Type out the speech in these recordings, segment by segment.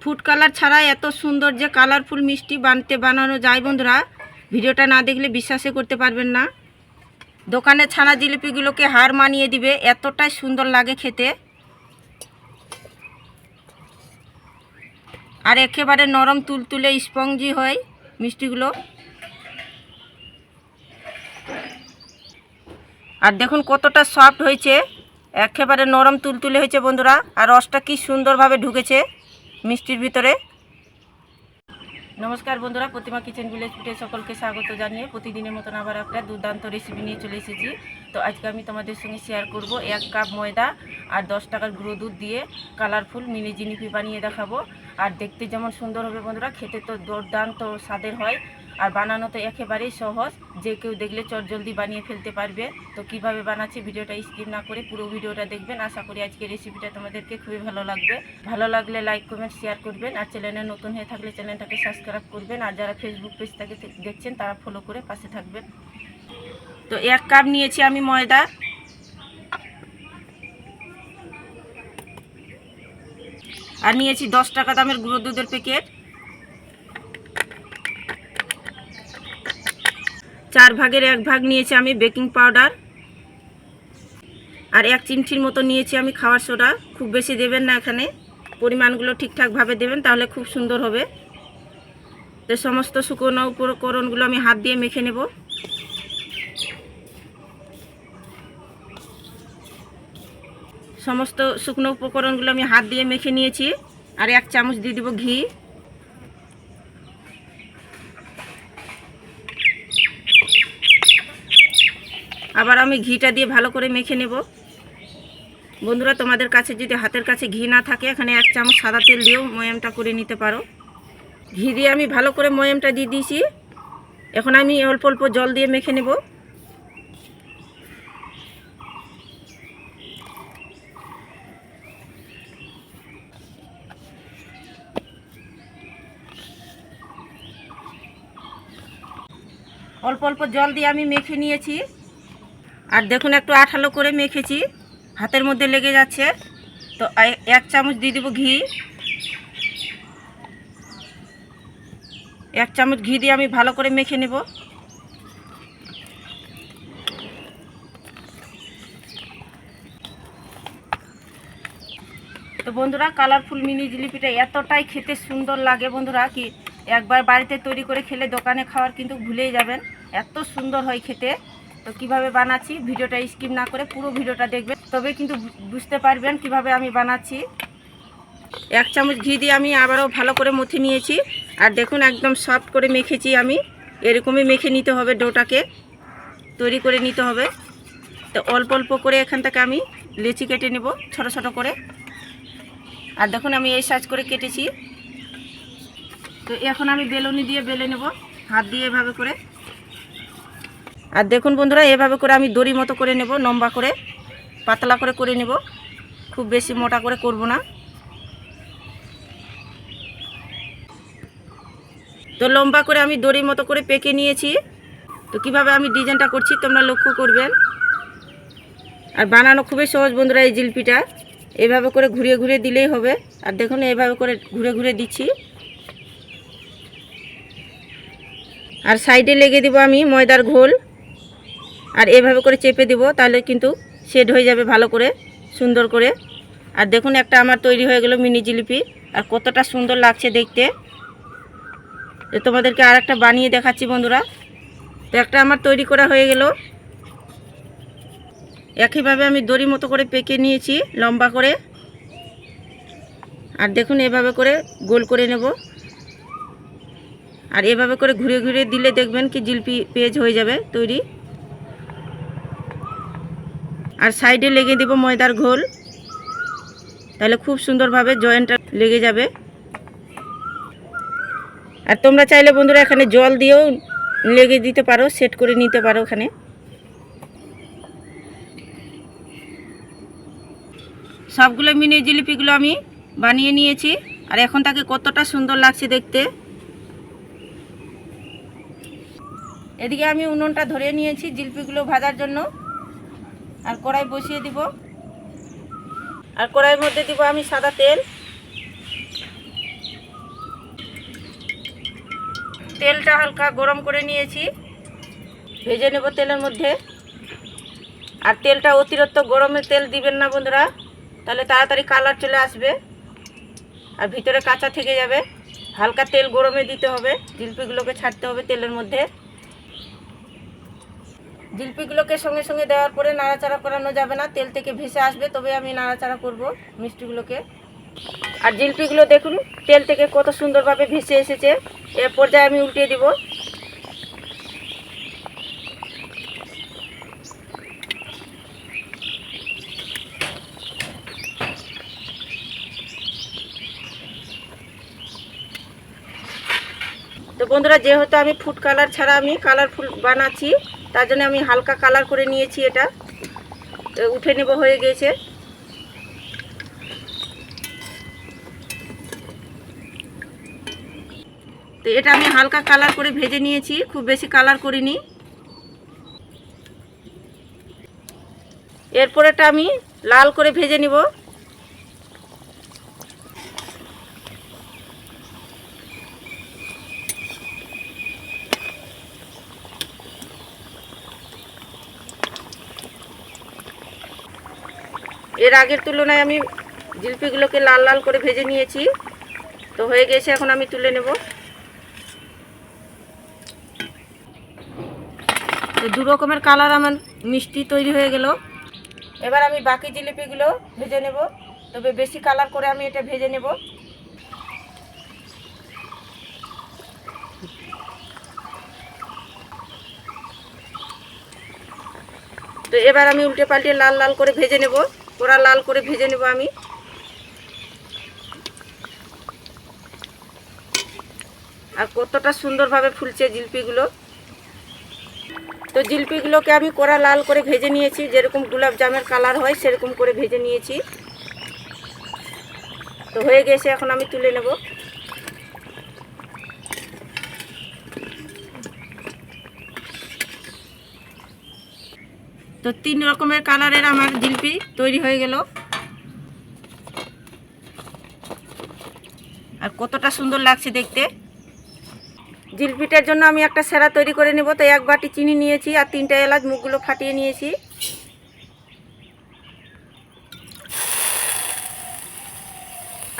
Food colour ছাড়া এত সুন্দর যে কালারফুল মিষ্টি বানতে বানানো যায় বন্ধুরা। ভিডিওটা না দেখলে বিশ্বাসই করতে পারবেন না। দোকানে ছানা জিলিপিগুলোকে হার মানিয়ে দিবে, এতটাই সুন্দর লাগে খেতে। আর একেবারে নরম তুলতুলে স্পঞ্জি হয় মিষ্টিগুলো। আর দেখুন কতটা সফট হয়েছে, একেবারে নরম তুলতুলে হয়েছে বন্ধুরা। আর রসটা কি সুন্দরভাবে ঢুকেছে। মিষ্টির ভিতরে। নমস্কার বন্ধুরা, প্রতিমা কিচেন ভিলেজ ফুটে সকলকে স্বাগত জানিয়ে প্রতিদিনের মতন আবার একটা দুর্দান্ত রেসিপি নিয়ে চলে এসেছি। তো আজকে আমি তোমাদের সঙ্গে শেয়ার করব এক কাপ ময়দা আর দশ টাকার গুঁড়ো দুধ দিয়ে কালারফুল মিনি জিনিপি বানিয়ে দেখাবো। আর দেখতে যেমন সুন্দর হবে বন্ধুরা, খেতে তো দুর্দান্ত স্বাদের হয়। আর বানানো তো একেবারেই সহজ। যে কেউ দেখলে চটজলদি বানিয়ে ফেলতে পারবে। তো কীভাবে বানাচ্ছি ভিডিওটা স্কিপ না করে পুরো ভিডিওটা দেখবেন। আশা করি আজকে রেসিপিটা তোমাদেরকে খুবই ভালো লাগবে। ভালো লাগলে লাইক কমেন্ট শেয়ার করবেন। আর চ্যানেলে নতুন হয়ে থাকলে চ্যানেলটাকে সাবস্ক্রাইব করবেন। আর যারা ফেসবুক পেজ থেকে দেখছেন, তারা ফলো করে পাশে থাকবেন। তো এক কাপ নিয়েছি আমি ময়দা। আর নিয়েছি দশ টাকা দামের গুঁড়ো দুধের প্যাকেট চার ভাগের এক ভাগ নিয়েছি আমি বেকিং পাউডার। আর এক চিমটির মতো নিয়েছি আমি খাওয়ার সোডা। খুব বেশি দেবেন না এখানে। পরিমাণগুলো ঠিকঠাকভাবে দেবেন, তাহলে খুব সুন্দর হবে। তো সমস্ত শুকনো উপকরণগুলো আমি হাত দিয়ে মেখে নেব। সমস্ত শুকনো উপকরণগুলো আমি হাত দিয়ে মেখে নিয়েছি। আর এক চামচ দিয়ে দিব ঘি। আবার আমি ঘিটা দিয়ে ভালো করে মেখে নেব। বন্ধুরা, তোমাদের কাছে যদি হাতের কাছে ঘি না থাকে, এখানে এক চামচ সাদা তেল দিয়েও ময়ামটা করে নিতে পারো। ঘি দিয়ে আমি ভালো করে ময়ামটা দিয়ে দিয়েছি। এখন আমি অল্প অল্প জল দিয়ে মেখে নেব। অল্প অল্প জল দিয়ে আমি মেখে নিয়েছি। আর দেখুন, একটু আঠালো করে মেখেছি। হাতের মধ্যে লেগে যাচ্ছে। তো এক চামচ দিয়ে দেবো ঘি। এক চামচ ঘি দিয়ে আমি ভালো করে মেখে নেব। তো বন্ধুরা, কালারফুল মিনি জিলিপিটা এতটাই খেতে সুন্দর লাগে বন্ধুরা কি একবার বাড়িতে তৈরি করে খেলে দোকানে খাওয়ার কিন্তু ভুলেই যাবেন। এত সুন্দর হয় খেতে। তো কীভাবে বানাচ্ছি ভিডিওটা স্কিপ না করে পুরো ভিডিওটা দেখবেন। তবে কিন্তু বুঝতে পারবেন কীভাবে আমি বানাচ্ছি। এক চামচ ঘি দিয়ে আমি আবারও ভালো করে মুথে নিয়েছি। আর দেখুন একদম সফট করে মেখেছি আমি। এরকমই মেখে নিতে হবে ডোটাকে। তৈরি করে নিতে হবে। তো অল্প অল্প করে এখান থেকে আমি লেচি কেটে নেব ছোট ছোট করে। আর দেখুন আমি এই সাইজ করে কেটেছি। তো এখন আমি বেলুনি দিয়ে বেলে নেব। হাত দিয়ে এভাবে করে। আর দেখুন বন্ধুরা, এভাবে করে আমি দড়ি মতো করে নেব, লম্বা করে, পাতলা করে করে নেব। খুব বেশি মোটা করে করব না। তো লম্বা করে আমি দড়ির মতো করে পেকে নিয়েছি। তো কীভাবে আমি ডিজাইনটা করছি তোমরা লক্ষ্য করবেন। আর বানানো খুবই সহজ বন্ধুরা এই জিলপিটা। এভাবে করে ঘুরিয়ে ঘুরিয়ে দিলেই হবে। আর দেখুন, এভাবে করে ঘুরে ঘুরে দিচ্ছি। আর সাইডে লেগে দিব আমি ময়দার ঘোল। আর এভাবে করে চেপে দিব, তাহলে কিন্তু সেট হয়ে যাবে ভালো করে, সুন্দর করে। আর দেখুন, একটা আমার তৈরি হয়ে গেল মিনি জিলিপি, আর কতটা সুন্দর লাগছে দেখতে। তোমাদেরকে আর একটা বানিয়ে দেখাচ্ছি বন্ধুরা। তো একটা আমার তৈরি করা হয়ে গেল। একইভাবে আমি দড়ি মতো করে পেকে নিয়েছি, লম্বা করে। আর দেখুন, এভাবে করে গোল করে নেব। আর এভাবে করে ঘুরে ঘুরে দিলে দেখবেন কি জিলপি পেজ হয়ে যাবে তৈরি। আর সাইডে লেগে দেব ময়দার ঘোল। তাহলে খুব সুন্দরভাবে জয়েন্টটা লেগে যাবে। আর তোমরা চাইলে বন্ধুরা এখানে জল দিয়েও লেগে দিতে পারো, সেট করে নিতে পারো ওখানে। সবগুলো মিনি জিলিপিগুলো আমি বানিয়ে নিয়েছি, আর এখন তাকে কতটা সুন্দর লাগছে দেখতে। এদিকে আমি উনুনটা ধরে নিয়েছি জিলিপিগুলো ভাজার জন্য। আর কড়াই বসিয়ে দিব। আর কড়াইয়ের মধ্যে দিব আমি সাদা তেল। তেলটা হালকা গরম করে নিয়েছি। ভেজে নেব তেলের মধ্যে। আর তেলটা অতিরিক্ত গরমে তেল দিবেন না বন্ধুরা। তাহলে তাড়াতাড়ি কালার চলে আসবে। আর ভিতরে কাঁচা থেকে যাবে। হালকা তেল গরমে দিতে হবে। জিলপিগুলোকে ছাড়তে হবে তেলের মধ্যে। জিলপিগুলোকে সঙ্গে সঙ্গে দেওয়ার পরে নাড়াচাড়া করানো যাবে না, তেল থেকে ভেসে আসবে তবে আমি নাড়াচাড়া করব মিষ্টিগুলোকে। আর জিলপিগুলো দেখুন, তেল থেকে কত সুন্দরভাবে ভেসে এসেছে, এ পর্যায়ে আমি উল্টে দিব। তো বন্ধুরা, যেহেতু আমি ফুড কালার ছাড়া আমি কালারফুল বানাচ্ছি তার জন্য আমি হালকা কালার করে নিয়েছি এটা। তো উঠে নেব হয়ে গেছে। তো এটা আমি হালকা কালার করে ভেজে নিয়েছি, খুব বেশি কালার করিনি। এরপরেটা আমি লাল করে ভেজে নিব। এর আগের তুলনায় আমি জিলপিগুলোকে লাল লাল করে ভেজে নিয়েছি। তো হয়ে গেছে, এখন আমি তুলে নেব। তো দু রকমের কালার আমার মিষ্টি তৈরি হয়ে গেল। এবার আমি বাকি জিলিপিগুলো ভেজে নেব। তবে বেশি কালার করে আমি এটা ভেজে নেব। তো এবার আমি উল্টে পাল্টে লাল লাল করে ভেজে নেব। পোড়া লাল করে ভেজে নেব আমি। আর কতটা সুন্দরভাবে ফুলছে জিলপিগুলো। তো জিলপিগুলোকে আমি কোড়া লাল করে ভেজে নিয়েছি, যেরকম গোলাপ জামের কালার হয় সেরকম করে ভেজে নিয়েছি। তো হয়ে গেছে, এখন আমি তুলে নেব। তো তিন রকমের কালারের আমার জিলপি তৈরি হয়ে গেল। আর কতটা সুন্দর লাগছে দেখতে। জিলপিটার জন্য আমি একটা সেরা তৈরি করে নেব। তো এক বাটি চিনি নিয়েছি আর তিনটা এলাচ মুখগুলো ফাটিয়ে নিয়েছি।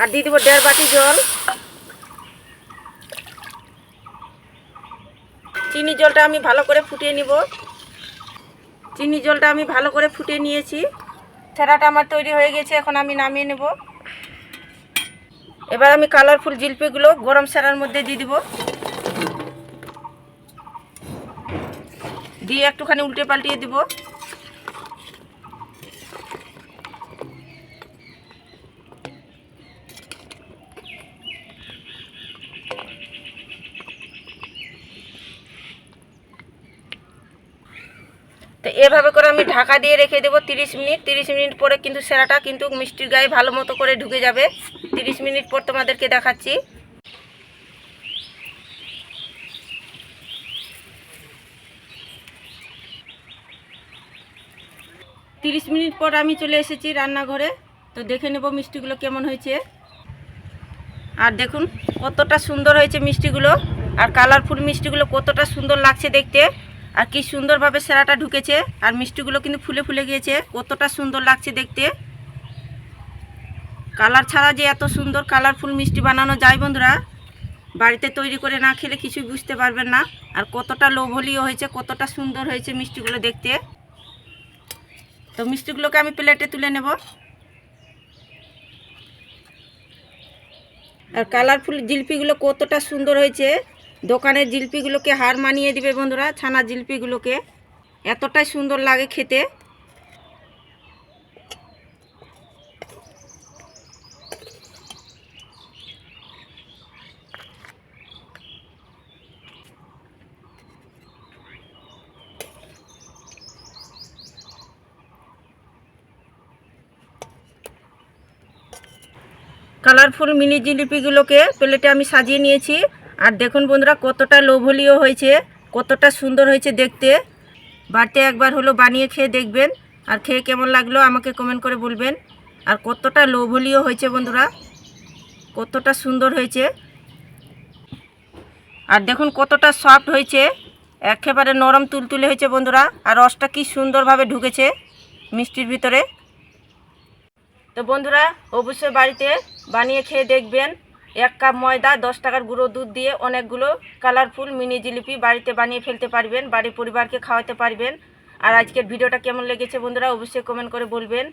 আর দিয়ে দেবো দেড় বাটি জল। চিনি জলটা আমি ভালো করে ফুটিয়ে নিব। চিনি জলটা আমি ভালো করে ফুটে নিয়েছি। ছেঁড়াটা আমার তৈরি হয়ে গেছে, এখন আমি নামিয়ে নেব। এবার আমি কালারফুল জিলপিগুলো গরম সেরার মধ্যে দিয়ে দিব। দিয়ে একটুখানি উল্টে পাল্টিয়ে দিব। এভাবে করে আমি ঢাকা দিয়ে রেখে দেবো তিরিশ মিনিট। তিরিশ মিনিট পরে কিন্তু সেরাটা কিন্তু মিষ্টির গায়ে ভালো মতো করে ঢুকে যাবে। তিরিশ মিনিট পর তোমাদেরকে দেখাচ্ছি। তিরিশ মিনিট পর আমি চলে এসেছি রান্নাঘরে। তো দেখে নেব মিষ্টিগুলো কেমন হয়েছে। আর দেখুন কতটা সুন্দর হয়েছে মিষ্টিগুলো। আর কালারফুল মিষ্টিগুলো কতটা সুন্দর লাগছে দেখতে। আর কি সুন্দরভাবে সেরাটা ঢুকেছে, আর মিষ্টিগুলো কিন্তু ফুলে ফুলে গিয়েছে। কতটা সুন্দর লাগছে দেখতে। কালার ছাড়া যে এত সুন্দর কালারফুল মিষ্টি বানানো যায় বন্ধুরা, বাড়িতে তৈরি করে না খেলে কিছুই বুঝতে পারবেন না। আর কতটা লোভনীয় হয়েছে, কতটা সুন্দর হয়েছে মিষ্টিগুলো দেখতে। তো মিষ্টিগুলোকে আমি প্লেটে তুলে নেব। আর কালারফুল জিলপিগুলো কতটা সুন্দর হয়েছে দোকানের জিলপিগুলোকে হার মানিয়ে দিবে বন্ধুরা ছানা জিলপিগুলোকে। এতটাই সুন্দর লাগে খেতে। কালারফুল মিনি জিলিপিগুলোকে প্লেটে আমি সাজিয়ে নিয়েছি। আর দেখুন বন্ধুরা, কতটা লোভনীয় হয়েছে, কতটা সুন্দর হয়েছে দেখতে। বাড়িতে একবার হলো বানিয়ে খেয়ে দেখবেন, আর খেয়ে কেমন লাগল আমাকে কমেন্ট করে বলবেন। আর কতটা লোভনীয় হয়েছে বন্ধুরা, কতটা সুন্দর হয়েছে। আর দেখুন কতটা সফট হয়েছে, একেবারে নরম তুলতুলে হয়েছে বন্ধুরা, আর রসটা কি সুন্দরভাবে ঢুকেছে মিষ্টির ভিতরে। তো বন্ধুরা, অবশ্যই বাড়িতে বানিয়ে খেয়ে দেখবেন। এক কাপ ময়দা, দশ টাকার গুঁড়ো দুধ দিয়ে অনেকগুলো কালারফুল মিনি জিলিপি বাড়িতে বানিয়ে ফেলতে পারবেন, বাড়ির পরিবারকে খাওয়াতে পারবেন। আর আজকের ভিডিওটা কেমন লেগেছে বন্ধুরা, অবশ্যই কমেন্ট করে বলবেন।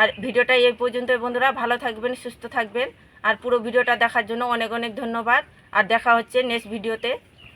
আর ভিডিওটা এই পর্যন্ত বন্ধুরা, ভালো থাকবেন, সুস্থ থাকবেন। আর পুরো ভিডিওটা দেখার জন্য অনেক অনেক ধন্যবাদ। আর দেখা হচ্ছে নেক্সট ভিডিওতে